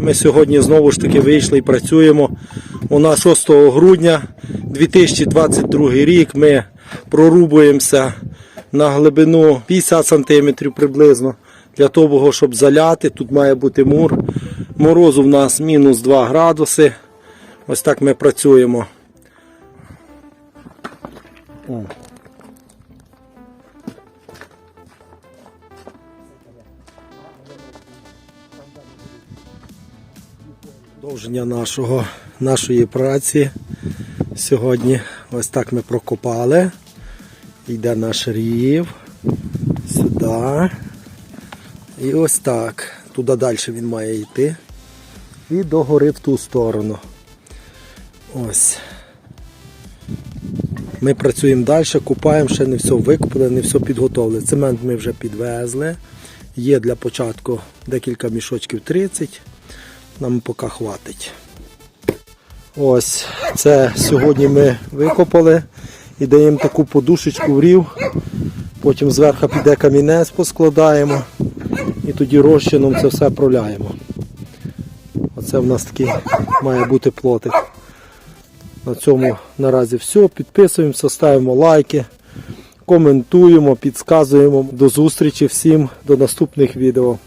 Ми сьогодні знову ж таки вийшли і працюємо. У нас 6 грудня 2022 рік. Ми прорубуємося на глибину 50 см приблизно для того, щоб заляти. Тут має бути мур. Морозу в нас мінус 2 градуси. Ось так ми працюємо. Продовження нашого, нашої праці. Сьогодні ось так ми прокопали. Йде наш рів. Сюди. І ось так. Туди далі він має йти. І догори в ту сторону. Ось. Ми працюємо далі, купаємо, ще не все викопали, не все підготовили. Цемент ми вже підвезли. Є для початку декілька мішочків 30. Нам поки хватить. Ось це сьогодні ми викопали і даємо таку подушечку в рів. Потім зверху піде камінець, поскладаємо і тоді розчином це все проляємо. Оце в нас такий має бути плотик. На цьому наразі все. Підписуємося, ставимо лайки, коментуємо, підказуємо. До зустрічі всім, до наступних відео.